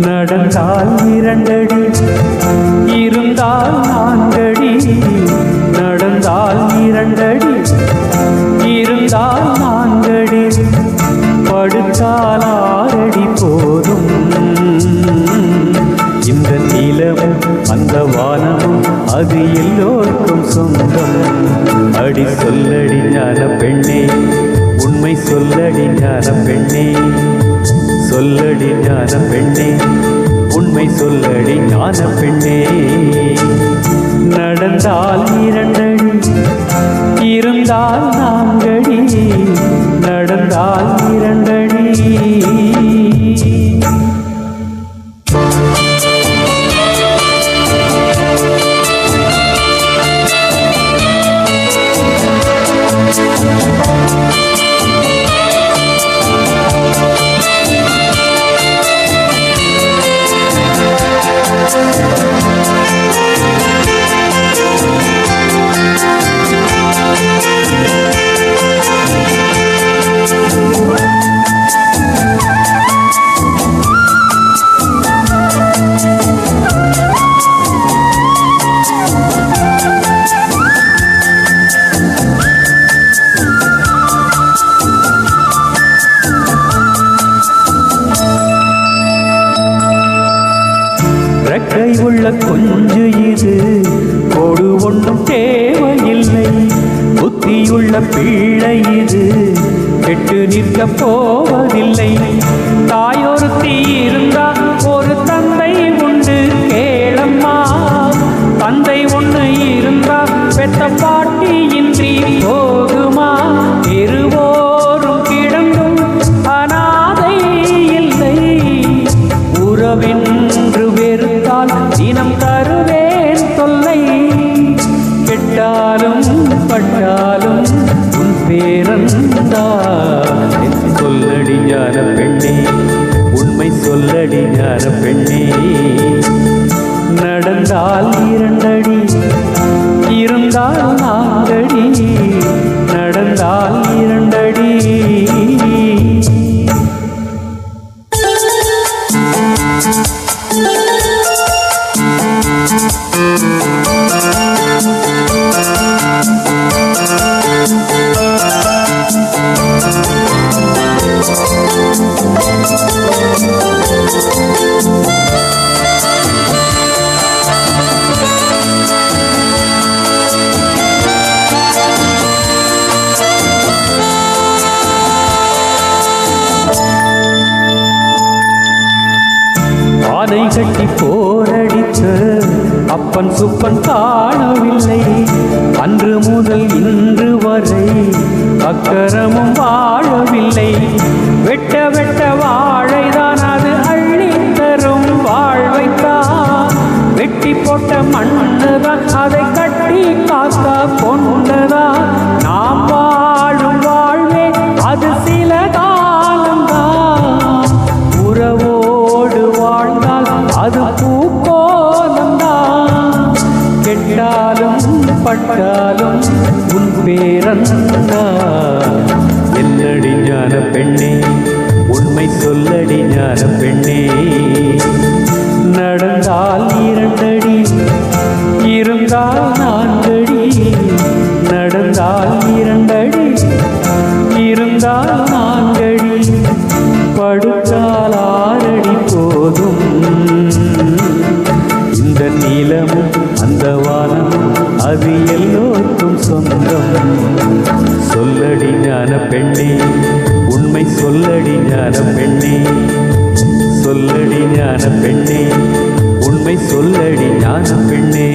நடந்தால் இரண்டடி இருந்தால் நான்கடி. நடந்தால் இரண்டடி இருந்தால் நான்கடி. படுத்தால் ஆறடி போதும். இந்த நிலமும் அந்த வானமும் அது எல்லோருக்கும் சொந்தம். அடி சொல்லடி ஞான பெண்ணே உண்மை சொல்லடி ஞான பெண்ணே. சொல்லடி ஞான பெண்ணே. உண்மை சொல்லடி ஞான பெண்ணே. நடந்தால் இரண்டடி இருந்தால் கொடு ஒன்றும் தேவையில்லை. புத்தியுள்ள பிள்ளை இது. கெட்டு நிற்க போவதில்லை. தாயொருத்தி இருந்தா ஒரு தந்தை உண்டு கேளம்மா. தந்தை ஒன்று இருந்தா பெத்த பாட்டி இன்றி போகுமா? இருவோரும் கிடங்கும் அனாதை இல்லை. உறவென்று வெறுத்தால் தினம் தரும் பட்டாலும் உன் பேரந்தா சொல்லடி ஞான பெண்ணே உண்மை சொல்லடி ஞான பெண்ணே. நடந்தால் இரண்டடி இருந்தால் நாலடி பானை கட்டி போரடித்த அப்பன் சுப்பன் காணவில்லை. அன்று முதல் இன்று வரை அக்கரமும் வாழவில்லை. வெட்ட வெட்ட வாழைதான் அது அள்ளி தரும் வாழ்வைத்தான் வெட்டி போட்ட மண்ணுதான் அதை கட்டி காக்க கொண்டதான் நாம் வாழும் வாழ்வே அது சிலதான் உன் பேரந்தா என்னடி ஞான பெண்ணே உண்மை சொல்லடி ஞான பெண்ணே எல்லோருக்கும் சொந்தம். சொல்லடி ஞான பெண்ணே உண்மை சொல்லடி ஞான பெண்ணே. சொல்லடி ஞான பெண்ணே உண்மை சொல்லடி ஞான பெண்ணே.